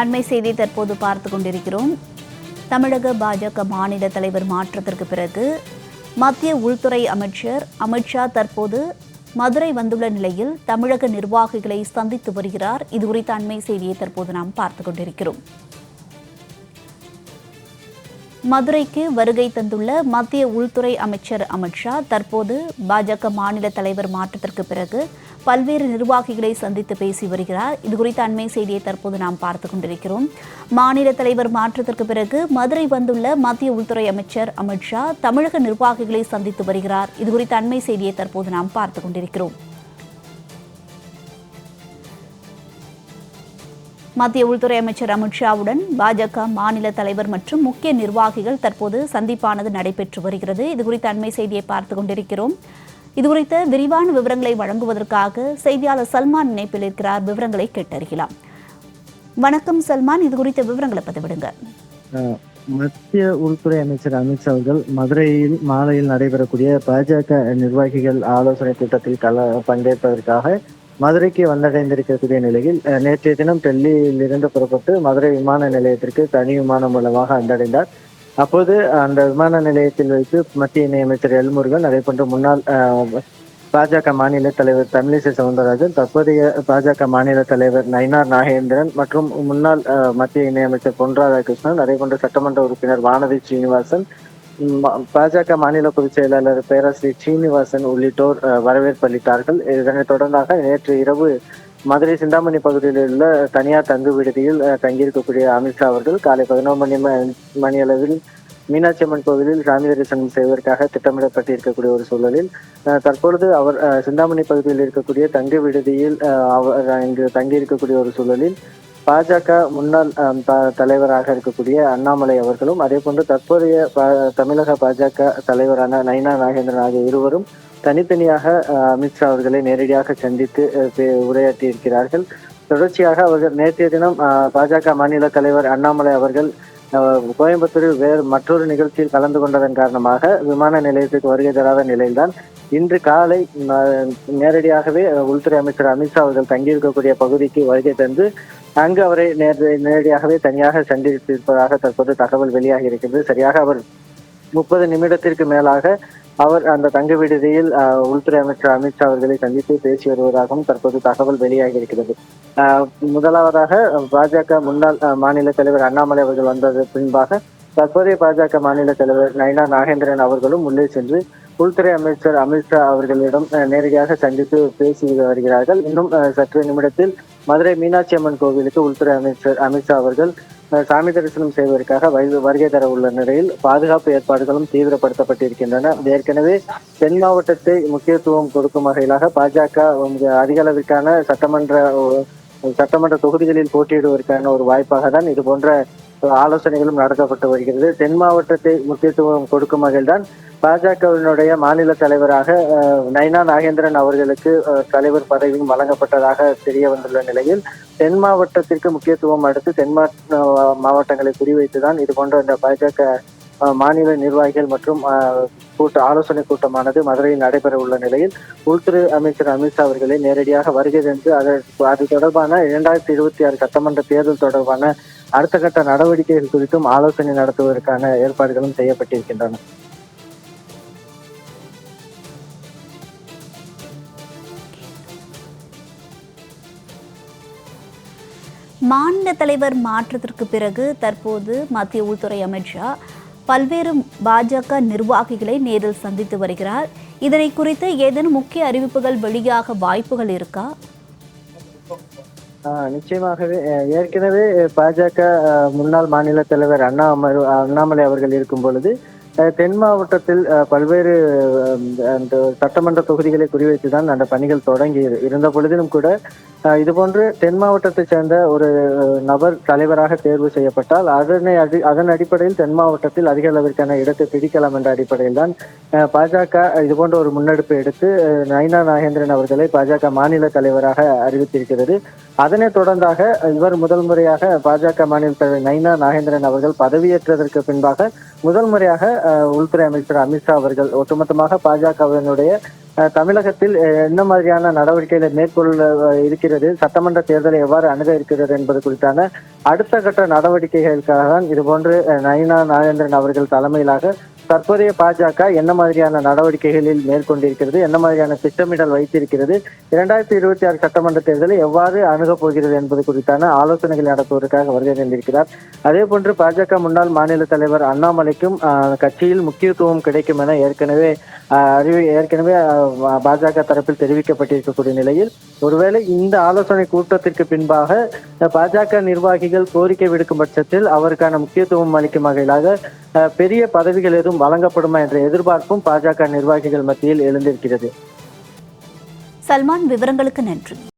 அண்மை செய்தி தற்போது பார்த்து கொண்டிருக்கிறோம். தமிழக பாஜக மாநில தலைவர் மாற்றத்திற்கு பிறகு மத்திய உள்துறை அமைச்சர் அமித்ஷா தற்போது மதுரை வந்துள்ள நிலையில் தமிழக நிர்வாகிகளை சந்தித்து வருகிறார். இது குறித்த அண்மை செய்தியை தற்போது நாம் பார்த்து கொண்டிருக்கிறோம். மதுரைக்கு வருகை தந்துள்ள மத்திய உள்துறை அமைச்சர் அமித்ஷா தற்போது பாஜக மாநில தலைவர் மாற்றத்திற்கு பிறகு பல்வேறு நிர்வாகிகளை சந்தித்து பேசி வருகிறார். இது குறித்த அண்மை செய்தியை தற்போது நாம் பார்த்து கொண்டிருக்கிறோம். மாநில தலைவர் மாற்றத்திற்கு பிறகு மதுரை வந்துள்ள மத்திய உள்துறை அமைச்சர் அமித்ஷா தமிழக நிர்வாகிகளை சந்தித்து வருகிறார். இது குறித்த அண்மை செய்தியை தற்போது நாம் பார்த்து கொண்டிருக்கிறோம். மத்திய உள்துறை அமைச்சர் அமித்ஷாவுடன் பாஜக மாநில தலைவர் மற்றும் முக்கிய நிர்வாகிகள் தற்போது சந்திப்பானது நடைபெற்று வருகிறது. இது குறித்த அண்மை செய்தியை பார்த்து கொண்டிருக்கிறோம். இது குறித்த விரிவான விவரங்களை வழங்குவதற்காக செய்தியாளர் சல்மான் இணைப்பில் இருக்கிறார். விவரங்களை கேட்டறியலாம். வணக்கம் சல்மான். இது குறித்த விவரங்களை பதிவிடுங்க. மத்திய உள்துறை அமைச்சர் அமித்ஷா அவர்கள் மதுரையில் மாலையில் நடைபெறக்கூடிய பாஜக நிர்வாகிகள் ஆலோசனை கூட்டத்தில் கல பங்கேற்பதற்காக மதுரைக்கு வந்தடைந்திருக்கக்கூடிய நிலையில் நேற்றைய தினம் டெல்லியில் இருந்து புறப்பட்டு மதுரை விமான நிலையத்திற்கு தனி விமானம் மூலமாக வந்தடைந்தார். அப்போது அந்த விமான நிலையத்தில் வைத்து மத்திய இணையமைச்சர் எல் முருகன் அதே போன்று முன்னாள் அஹ், பாஜக மாநில தலைவர் தமிழிசை சவுந்தரராஜன் தற்போதைய பாஜக மாநில தலைவர் நயினார் நாகேந்திரன் மற்றும் முன்னாள் அஹ், மத்திய இணையமைச்சர் பொன் ராதாகிருஷ்ணன் அதே போன்ற சட்டமன்ற உறுப்பினர் வானதி ஸ்ரீனிவாசன் பாஜக மாநில பொதுச் செயலாளர் பேராசிரியர் ஸ்ரீனிவாசன் உள்ளிட்டோர் வரவேற்பு அளித்தார்கள். இதனைத் தொடர்ந்தாக நேற்று இரவு மதுரை சிந்தாமணி பகுதியில் உள்ள தனியார் தங்கு விடுதியில் தங்கியிருக்கக்கூடிய அமித்ஷா அவர்கள் காலை பதினோரு மணி மணி அளவில் மீனாட்சி அம்மன் கோவிலில் சாமி தரிசனம் செய்வதற்காக திட்டமிடப்பட்டிருக்கக்கூடிய ஒரு சூழலில் தற்பொழுது அவர் சிந்தாமணி பகுதியில் இருக்கக்கூடிய தங்கு விடுதியில் அவர் இங்கு தங்கியிருக்கக்கூடிய ஒரு சூழலில் பாஜக முன்னாள் தலைவராக இருக்கக்கூடிய அண்ணாமலை அவர்களும் அதே போன்று தற்போதைய பா- தமிழக பாஜக தலைவரான நயினா நாகேந்திரன் ஆகிய இருவரும் தனித்தனியாக அமித்ஷா அவர்களை நேரடியாக சந்தித்து உரையாற்றி இருக்கிறார்கள் உரையாற்றியிருக்கிறார்கள். தொடர்ச்சியாக அவர்கள் நேற்றைய தினம் பாஜக மாநில தலைவர் அண்ணாமலை அவர்கள் கோயம்புத்தூரில் வேறு மற்றொரு நிகழ்ச்சியில் கலந்து கொண்டதன் காரணமாக விமான நிலையத்துக்கு வருகை தராத நிலையில்தான் இன்று காலை நேரடியாகவே உள்துறை அமைச்சர் அமித்ஷா அவர்கள் தங்கியிருக்கக்கூடிய பகுதிக்கு வருகை தந்து அங்கு அவரை நேரடியாகவே தனியாக சந்தித்திருப்பதாக தற்போது தகவல் வெளியாகி இருக்கிறது சரியாக அவர் முப்பது நிமிடத்திற்கு மேலாக அவர் அந்த தங்க விடுதியில் உள்துறை அமைச்சர் அமித்ஷா அவர்களை சந்தித்து பேசி வருவதாகவும் தற்போது தகவல் வெளியாகி இருக்கிறது முதலாவதாக பாஜக முன்னாள் மாநில தலைவர் அண்ணாமலை அவர்கள் வந்தது பின்பாக தற்போதைய பாஜக மாநில தலைவர் நயனா நாகேந்திரன் அவர்களும் உள்ளே சென்று உள்துறை அமைச்சர் அமித்ஷா அவர்களிடம் நேரடியாக சந்தித்து பேசி வருகிறார்கள். இன்னும் சற்று நிமிடத்தில் மதுரை மீனாட்சி அம்மன் கோவிலுக்கு உள்துறை அமைச்சர் அமித்ஷா அவர்கள் சாமி தரிசனம் செய்வதற்காக வருகை- வருகை தர உள்ள நிலையில் பாதுகாப்பு ஏற்பாடுகளும் தீவிரப்படுத்தப்பட்டிருக்கின்றன. ஏற்கனவே தென் மாவட்டத்தை முக்கியத்துவம் கொடுக்கும் வகையிலாக பாஜக அதிக அளவிற்கான சட்டமன்ற சட்டமன்ற தொகுதிகளில் போட்டியிடுவதற்கான ஒரு வாய்ப்பாக தான் இது போன்ற ஆலோசனைகளும் நடத்தப்பட்டு வருகிறது. தென் மாவட்டத்தை முக்கியத்துவம் கொடுக்கும் வகையில்தான் பாஜகவினுடைய மாநில தலைவராக நைனா நாகேந்திரன் அவர்களுக்கு தலைவர் பதவியும் வழங்கப்பட்டதாக தெரிய வந்துள்ள நிலையில் தென் மாவட்டத்திற்கு முக்கியத்துவம் அடுத்து தென் மாவட்டங்களை குறிவைத்துதான் இது போன்ற இந்த பாஜக மாநில நிர்வாகிகள் மற்றும் கூட்ட ஆலோசனை கூட்டமானது மதுரையில் நடைபெற உள்ள நிலையில் உள்துறை அமைச்சர் அமித்ஷா அவர்களை நேரடியாக வருகை தந்து அதற்கு அது தொடர்பான இரண்டாயிரத்தி இருபத்தி ஆறு சட்டமன்ற தேர்தல் தொடர்பான அடுத்த கட்ட நடவடிக்கைகள் குறித்தும் ஆலோசனை நடத்துவதற்கான ஏற்பாடுகளும் செய்யப்பட்டிருக்கின்றன. மாநில தலைவர் மாற்றத்திற்கு பிறகு தற்போது மத்திய உள்துறை அமித்ஷா பல்வேறு பாஜக நிர்வாகிகளை நேரில் சந்தித்து வருகிறார். இதனை குறித்து ஏதேனும் முக்கிய அறிவிப்புகள் வெளியாக வாய்ப்புகள் இருக்கா? நிச்சயமாகவே. ஏற்கனவே பாஜக முன்னாள் மாநில தலைவர் அண்ணாமலை அண்ணாமலை அவர்கள் இருக்கும் பொழுது தென் மாவட்டத்தில் பல்வேறு அந்த சட்டமன்ற தொகுதிகளை குறிவைத்து தான் அந்த பணிகள் தொடங்கி இருந்த பொழுதிலும் கூட இதுபோன்று தென் மாவட்டத்தைச் சேர்ந்த ஒரு நபர் தலைவராக தேர்வு செய்யப்பட்டால் அதனை அடி அதன் அடிப்படையில் தென் மாவட்டத்தில் அதிக அளவிற்கான இடத்தை பிடிக்கலாம் என்ற அடிப்படையில் தான் பாஜக இதுபோன்ற ஒரு முன்னெடுப்பை எடுத்து நைனா நாகேந்திரன் அவர்களை பாஜக மாநில தலைவராக அறிவித்திருக்கிறது. அதனைத் தொடர்ந்தாக இவர் முதல் முறையாக பாஜக மாநில தலைவர் நைனா நாகேந்திரன் அவர்கள் பதவியேற்றதற்கு பின்பாக முதல் முறையாக உள்துறை அமைச்சர் அமித்ஷா அவர்கள் ஒட்டுமொத்தமாக பாஜகவினுடைய அஹ், தமிழகத்தில் என்ன மாதிரியான நடவடிக்கைகளை மேற்கொள்ள இருக்கிறது சட்டமன்ற தேர்தலை எவ்வாறு அணுக இருக்கிறது என்பது குறித்தான அடுத்த கட்ட நடவடிக்கைகளுக்காக தான் இதுபோன்று நயினா நாகேந்திரன் அவர்கள் தலைமையிலாக தற்போதைய பாஜக என்ன மாதிரியான நடவடிக்கைகளில் மேற்கொண்டிருக்கிறது என்ன மாதிரியான திட்டமிடல் வைத்திருக்கிறது இரண்டாயிரத்தி இருபத்தி ஆறு சட்டமன்ற தேர்தலை எவ்வாறு அணுகப் போகிறது என்பது குறித்தான ஆலோசனைகள் நடத்துவதற்காக வருகை தந்திருக்கிறார். அதே போன்று பாஜக முன்னாள் மாநில தலைவர் அண்ணாமலைக்கும் கட்சியில் முக்கியத்துவம் கிடைக்கும் என ஏற்கனவே அறிவி ஏற்கனவே பாஜக தரப்பில் தெரிவிக்கப்பட்டிருக்கக்கூடிய நிலையில் ஒருவேளை இந்த ஆலோசனை கூட்டத்திற்கு பின்பாக பாஜக நிர்வாகிகள் கோரிக்கை விடுக்கும் பட்சத்தில் அவருக்கான முக்கியத்துவம் அளிக்கும் வகையிலாக அஹ், பெரிய பதவிகள் எதுவும் வழங்கப்படுமா என்ற எதிர்பார்ப்பும் பாஜக நிர்வாகிகள் மத்தியில் எழுந்திருக்கிறது. சல்மான் விவரங்களுக்கு நன்றி.